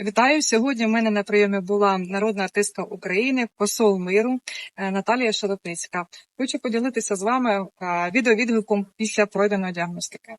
Вітаю сьогодні. У мене на прийомі була народна артистка України, посол миру е, Наталія Шелепницька. Хочу поділитися з вами е, відеовідгуком після пройденої діагностики.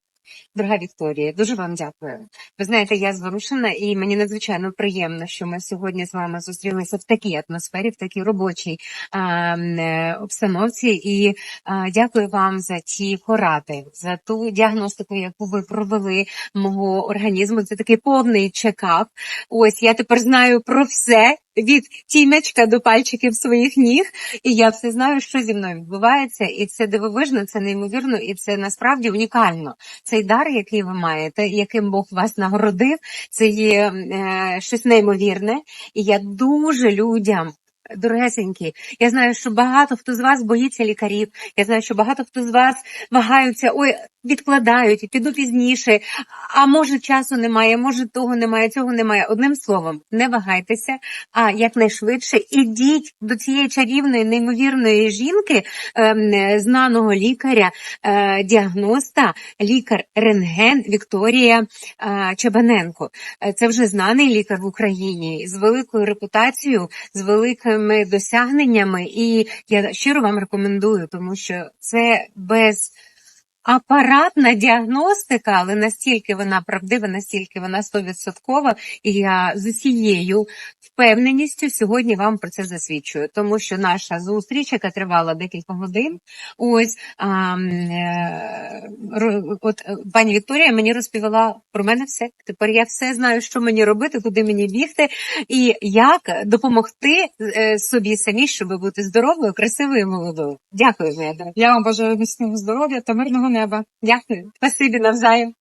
Дорога Вікторія, дуже вам дякую. Ви знаєте, я зворушена і мені надзвичайно приємно, що ми сьогодні з вами зустрілися в такій атмосфері, в такій робочій а, е, обстановці. І а, дякую вам за ті поради, за ту діагностику, яку ви провели мого організму. Це такий повний чекап. Ось я тепер знаю про все. Від тімечка до пальчиків своїх ніг, і я все знаю, що зі мною відбувається, і це дивовижно, це неймовірно, і це насправді унікально цей дар, який ви маєте, яким Бог вас нагородив, це є е, щось неймовірне. І я дуже людям. Дорогесенькі, я знаю, що багато хто з вас боїться лікарів. Я знаю, що багато хто з вас вагаються, ой, відкладають, піду пізніше. А може часу немає, може того немає, цього немає. Одним словом, не вагайтеся, а якнайшвидше ідіть до цієї чарівної, неймовірної жінки, ем, знаного лікаря, е, діагноста, лікар рентген Вікторія е, Чабаненко. Е, Це вже знаний лікар в Україні з великою репутацією, з великими досягненнями. І я щиро вам рекомендую, тому що це без. Апаратна діагностика, але настільки вона правдива, настільки вона стовідсоткова, і я з усією впевненістю сьогодні вам про це засвідчую, тому що наша зустріч, яка тривала декілька годин, ось а, от е, пані Вікторія мені розповіла про мене все. Тепер я все знаю, що мені робити, куди мені бігти, і як допомогти е, собі самі, щоб бути здоровою, красивою, і молодою. Дякую, моя. Я вам бажаю міцного здоров'я та мирного неба. Дякую. Спасибі навзаєм.